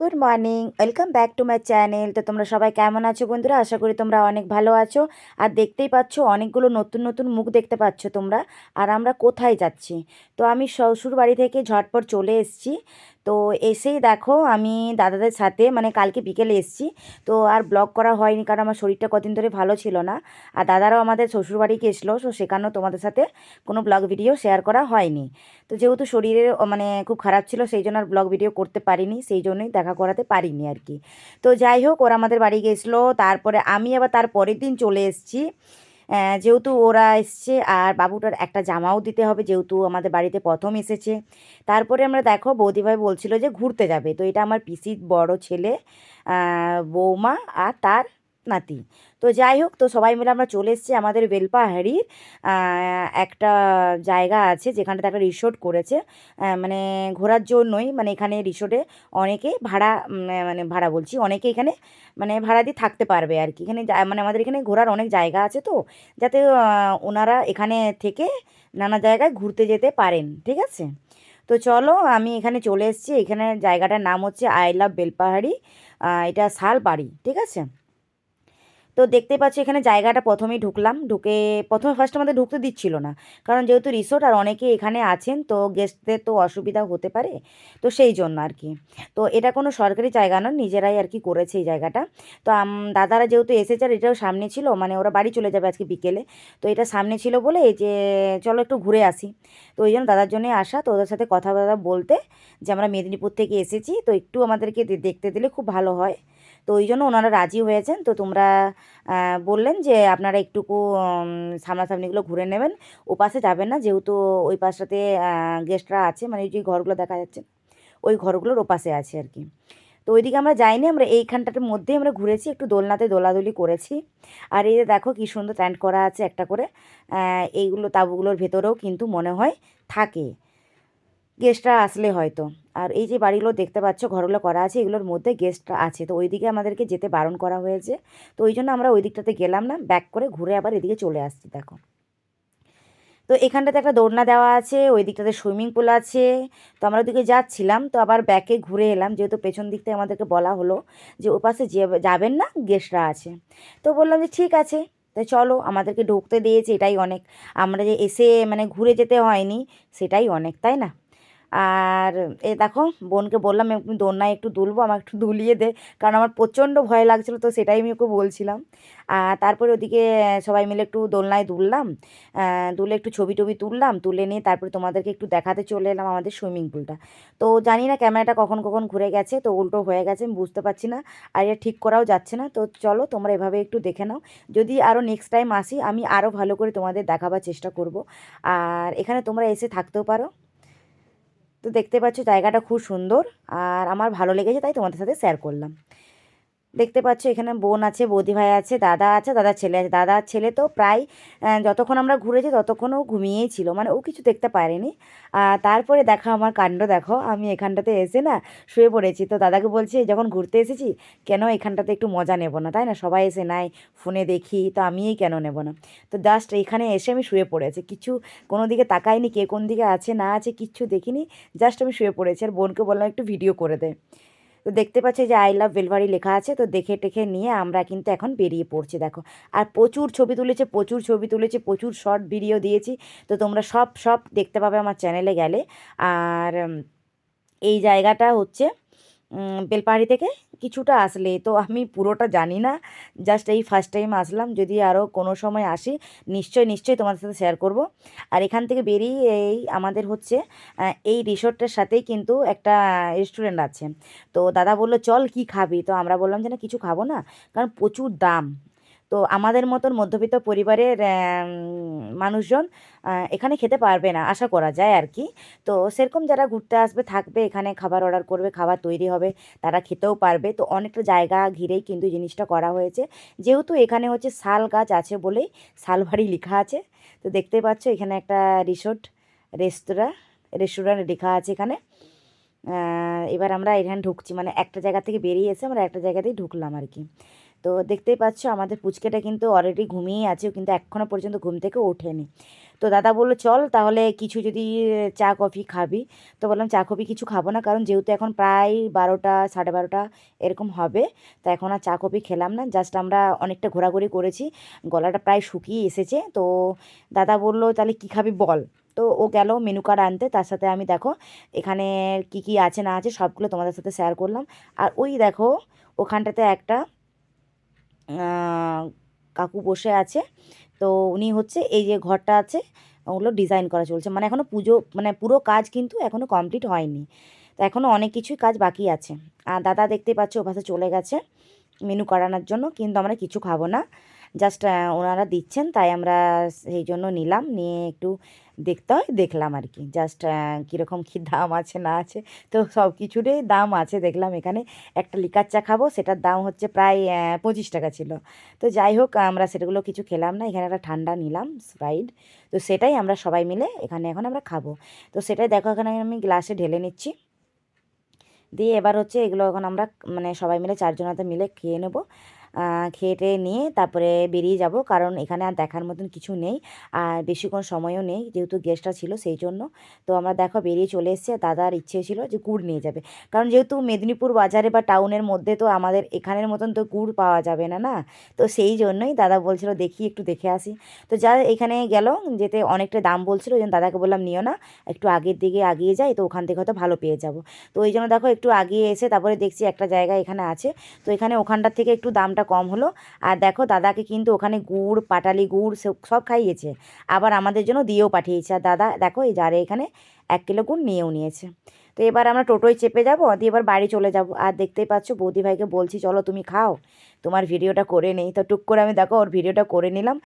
Good morning welcome back to my channel তো তোমরা সবাই কেমন আছো বন্ধুরা? আশা করি তোমরা অনেক ভালো আছো। আর দেখতেই পাচ্ছ, অনেকগুলো নতুন নতুন মুখ দেখতে পাচ্ছ তোমরা। আর আমরা কোথায় যাচ্ছি? তো আমি শ্বশুর বাড়ি থেকে ঝটপট চলে এসেছি। তো এসেই দেখো আমি দাদাদের সাথে মানে কালকে বিকেলে এসেছি। তো আর ব্লগ করা হয়নি কারণ আমার শরীরটা কদিন ধরে ভালো ছিল না। আর দাদারাও আমাদের শ্বশুরবাড়ি গেছিল, তো সেখানেও তোমাদের সাথে কোনো ব্লগ ভিডিও শেয়ার করা হয়নি। তো যেহেতু শরীরের মানে খুব খারাপ ছিল, সেই জন্য আর ব্লগ ভিডিও করতে পারিনি, সেই জন্যই দেখা করাতে পারিনি আর কি। তো যাই হোক, ওরা আমাদের বাড়ি গেছিল, তারপরে আমি আবার তার পরের দিন চলে এসেছি। যেহেতু ওরা এসছে আর বাবুটার একটা জামাও দিতে হবে যেহেতু আমাদের বাড়িতে প্রথম এসেছে। তারপরে আমরা দেখো বৌদিভাই বলছিল যে ঘুরতে যাবে। তো এটা আমার পিসির বড় ছেলে বৌমা আর তার নাতি। তো যাই হোক, তো সবাই মিলে আমরা চলে এসেছি আমাদের বেলপাহাড়ির একটা জায়গা আছে যেখানটাতে একটা রিসোর্ট করেছে। মানে ঘোরার জন্যই মানে এখানে রিসোর্টে অনেকে ভাড়া মানে ভাড়া বলছি, অনেকে এখানে মানে ভাড়া দিয়ে থাকতে পারবে আর কি। এখানে মানে আমাদের এখানে ঘোরার অনেক জায়গা আছে তো, যাতে ওনারা এখানে থেকে নানা জায়গায় ঘুরতে যেতে পারেন, ঠিক আছে? তো চলো, আমি এখানে চলে এসেছি। এখানে জায়গাটার নাম হচ্ছে আই লাভ বেলপাহাড়ি এটা শালবাড়ি, ঠিক আছে? তো দেখতে পাচ্ছি এখানে জায়গাটা প্রথমেই ঢুকলাম। ঢুকে প্রথমে ফার্স্ট আমাদের ঢুকতে দিচ্ছিল না। কারণ যেহেতু রিসোর্ট আর অনেকে এখানে আছেন, তো গেস্টদের তো অসুবিধা হতে পারে। তো সেই জন্য আর কি। তো এটা কোনো সরকারি জায়গা নয়, নিজেরাই আর কি করেছে এই জায়গাটা। তো দাদারা যেহেতু এসেছে আর এটাও সামনে ছিল মানে ওরা বাড়ি চলে যাবে আজকে বিকেলে। তো এটা সামনে ছিল বলে যে, চলো একটু ঘুরে আসি। তো ওই জন্য দাদার জন্যই আসা, তো ওদের সাথে কথা বলা বলতে যে আমরা মেদিনীপুর থেকে এসেছি, তো একটু আমাদেরকে দেখতে দিলে খুব ভালো হয়। তো ওই জন্য ওনারা রাজি হয়েছেন। তো তোমরা বললেন যে আপনারা একটুকু সামনাসামনিগুলো ঘুরে নেবেন। ও পাশে যাবেন না, যেহেতু ওই পাশটাতে গেস্টরা আছে মানে ওই যে ঘরগুলো দেখা যাচ্ছে, ওই ঘরগুলোর ওপাশে আছে আর কি। তো ওইদিকে আমরা যাইনি, আমরা এইখানটার মধ্যেই আমরা ঘুরেছি, একটু দোলনাতে দোলাদুলি করেছি। আর এই যে দেখো কী সুন্দর ট্যান্ট করা আছে একটা করে এইগুলো তাঁবুগুলোর ভেতরেও কিন্তু মনে হয় থাকে। গেস্টরা আসলে হয়তো। আর এই যে বাড়িগুলো দেখতে পাচ্ছ, ঘরগুলো করা আছে, এগুলোর মধ্যে গেস্টরা আছে। তো ওইদিকে আমাদেরকে যেতে বারণ করা হয়েছে। তো ওই জন্য আমরা ওই দিকটাতে গেলাম না ব্যাক করে ঘুরে আবার এদিকে চলে আসছি, দেখো। তো এখানটাতে একটা দোলনা দেওয়া আছে, ওই দিকটাতে সুইমিং পুল আছে। তো আমরা ওদিকে যাচ্ছিলাম, তো আবার ব্যাকে ঘুরে এলাম, যেহেতু পেছন দিক থেকে আমাদেরকে বলা হলো যে ও পাশে যে- যাবেন না গেস্টরা আছে। তো বললাম যে ঠিক আছে তাই চলো, আমাদেরকে ঢুকতে দিয়েছে, এটাই অনেক। আমরা যে এসে মানে ঘুরে যেতে হয়নি, সেটাই অনেক, তাই না? আর এ দেখো, বোনকে বললাম, আমি দোলনায় একটু দুলবো, আমাকে একটু দুলিয়ে দে। কারণ আমার প্রচণ্ড ভয় লাগছিল, তো সেটাই আমি ওকে বলছিলাম। আর তারপরে ওদিকে সবাই মিলে একটু দোলনায় দুললাম। দুলে একটু ছবি টবি তুললাম, তুলে নিয়ে তারপরে তোমাদেরকে একটু দেখাতে চলে এলাম আমাদের সুইমিং পুলটা। তো জানি না ক্যামেরাটা কখন কখন ঘুরে গেছে, তো উল্টো হয়ে গেছে, আমি বুঝতে পারছি না। আর এটা ঠিক করাও যাচ্ছে না, তো চলো তোমরা এভাবে একটু দেখে নাও। যদি আরও নেক্সট টাইম আসি, আমি আরও ভালো করে তোমাদের দেখাবার চেষ্টা করব। আর এখানে তোমরা এসে থাকতেও পারো। তো দেখতে পাচ্ছ জায়গাটা খুব সুন্দর আর আমার ভালো লেগেছে, তাই তোমাদের সাথে শেয়ার করলাম। দেখতে পাচ্ছ এখানে বোন আছে, বৌদি ভাই আছে, দাদা আছে, দাদার ছেলে আছে। দাদার ছেলে তো প্রায় যতক্ষণ আমরা ঘুরেছি ততক্ষণ ও ঘুমিয়েই ছিল মানে ও কিছু দেখতে পারেনি। তারপরে দেখা আমার কাণ্ড দেখো, আমি এখানটাতে এসে না শুয়ে পড়েছি। তো দাদাকে বলছি যখন ঘুরতে এসেছি, কেন এখানটাতে একটু মজা নেব না? তাই না? সবাই এসে নাই, ফোনে দেখি, তো আমিই কেন নেব না? তো জাস্ট এখানে এসে আমি শুয়ে পড়েছি। কিছু কোনো দিকে তাকাইনি কে কোন দিকে আছে, না আছে, কিচ্ছু দেখিনি। জাস্ট আমি শুয়ে পড়েছি। আর বোনকে বললাম, একটু ভিডিও করে দে। তো দেখতে পাচ্ছি যে আই লাভ বেলভারি লেখা আছে, তো দেখে টেখে নিয়ে আমরা কিন্তু এখন বেরিয়ে পড়ছি, দেখো। আর প্রচুর ছবি তুলেছে, প্রচুর ছবি তুলেছে, প্রচুর শর্ট ভিডিও দিয়েছি, তো তোমরা সব সব দেখতে পাবে আমার চ্যানেলে গেলে। আর এই জায়গাটা হচ্ছে বেলপাহাড়ি থেকে কিছুটা আসলে। তো আমি পুরোটা জানি না। জাস্ট এই ফার্স্ট টাইম আসলাম। যদি আরও কোনো সময় আসি, নিশ্চয় নিশ্চয়ই তোমাদের সাথে শেয়ার করব। আর এখান থেকে বেরিয়ে এই আমাদের হচ্ছে এই রিসোর্টের সাথেই কিন্তু একটা রেস্টুরেন্ট আছে। তো দাদা বলল, চল কি খাবি? তো আমরা বললাম যে, না, কিছু খাব না। কারণ প্রচুর দাম। তো আমাদের মতন মধ্যবিত্ত পরিবারের মানুষজন এখানে খেতে পারবে না, আশা করা যায় আর কি। তো সেরকম যারা ঘুরতে আসবে, থাকবে, এখানে খাবার অর্ডার করবে, খাবার তৈরি হবে, তারা খেতেও পারবে। তো অনেকটা জায়গা ঘিরেই কিন্তু জিনিসটা করা হয়েছে। যেহেতু এখানে হচ্ছে শাল গাছ আছে বলেই শালবাড়ি লেখা আছে। তো দেখতে পাচ্ছ এখানে একটা রিসোর্ট, রেস্তোরাঁ রেস্টুরেন্ট লেখা আছে এখানে। এবার আমরা এখানে ঢুকছি মানে একটা জায়গা থেকে বেরিয়ে এসে আমরা একটা জায়গাতেই ঢুকলাম আর কি। তো দেখতেই পাচ্ছ আমাদের পুচকেটা কিন্তু অলরেডি ঘুমিয়েই আছে কিন্তু এখনও পর্যন্ত ঘুম থেকে ওঠেনি। তো দাদা বলল, চল তাহলে কিছু যদি চা, কফি খাবি। তো বললাম, চা, কফি কিছু খাব না, কারণ যেহেতু এখন প্রায় বারোটা, সাড়ে বারোটা এরকম হবে, তো এখন আর চা, কফি খেলাম না। জাস্ট আমরা অনেকটা ঘোরাঘুরি করেছি, গলাটা প্রায় শুকিয়ে এসেছে। তো দাদা বলল, তাহলে কী খাবি বল। তো ও গেল মেনু কার্ড আনতে, তার সাথে আমি দেখো, এখানে কি কি আছে, না আছে, সবগুলো তোমাদের সাথে শেয়ার করলাম। আর ওই দেখো, ওখানটাতে একটা কাকু বসে আছে। তো উনি হচ্ছে এই যে ঘরটা আছে, ওগুলো ডিজাইন করা চলছে। মানে এখনও পুজো মানে পুরো কাজ কিন্তু এখনও কমপ্লিট হয়নি। তো এখনও অনেক কিছুই কাজ বাকি আছে। আর দাদা দেখতে পাচ্ছ ওপাশে চলে গেছে। মেনু করানোর জন্য, কিন্তু আমরা কিছু খাব না। জাস্ট ওনারা দিচ্ছেন, তাই আমরা সেই জন্য নিলাম। নিয়ে একটু দেখতে হয়, দেখলাম আর কি। জাস্ট কীরকম কী দাম আছে, না আছে। তো সব কিছুরই দাম আছে, দেখলাম এখানে একটা লিকার চা খাব, সেটার দাম হচ্ছে প্রায় পঁচিশ টাকা ছিল। তো যাই হোক, আমরা সেটাগুলো কিছু খেলাম না, এখানে একটা ঠান্ডা নিলাম স্প্রাইড তো সেটাই আমরা সবাই মিলে এখানে এখন আমরা খাব। তো সেটাই দেখো, এখানে আমি গ্লাসে ঢেলে নিচ্ছি। দিয়ে এবার হচ্ছে এগুলো এখন আমরা মানে সবাই মিলে চারজনাতে মিলে খেয়ে নেব। খেয়ে নিয়ে তারপরে বেরিয়ে যাব। কারণ এখানে আর দেখার মতন কিছু নেই। আর বেশিক্ষণ সময়ও নেই, যেহেতু গেস্টটা ছিল সেই জন্য। তো আমরা দেখো বেরিয়ে চলে এসেছি দাদার ইচ্ছে ছিল যে গুড় নিয়ে যাবে। কারণ যেহেতু মেদিনীপুর বাজারে বা টাউনের মধ্যে তো আমাদের এখানের মতন তো গুড় পাওয়া যাবে না না? তো সেই জন্যই দাদা বলছিল, দেখি, একটু দেখে আসি। তো যা এখানে গেল, যেতে অনেকটা দাম বলছিল। ওই জন্য দাদাকে বললাম, নিও না, একটু আগের দিকে আগিয়ে যাই, তো ওখান থেকে হয়তো ভালো পেয়ে যাব। তো ওই জন্য দেখো একটু আগিয়ে এসে তারপরে দেখছি একটা জায়গা এখানে আছে। তো এখানে ওখানটার থেকে একটু দামটা দামটা কম হলো। আর দেখো দাদাকে কিন্তু ওখানে গুড়, পাটালি গুড় সব খাইয়েছে। আবার আমাদের জন্য দিয়েও পাঠিয়েছে। আর দাদা দেখো এই যারে এখানে এক কিলো গুড় নিয়েও নিয়েছে। তো এবার আমরা টোটোয় চেপে যাব, দিয়ে এবার বাড়ি চলে যাব। আর দেখতেই পাচ্ছ বৌদি ভাইকে বলছি, চলো তুমি খাও। তোমার ভিডিওটা করে নেই। তো টুক করে আমি দেখো ওর ভিডিওটা করে নিলাম।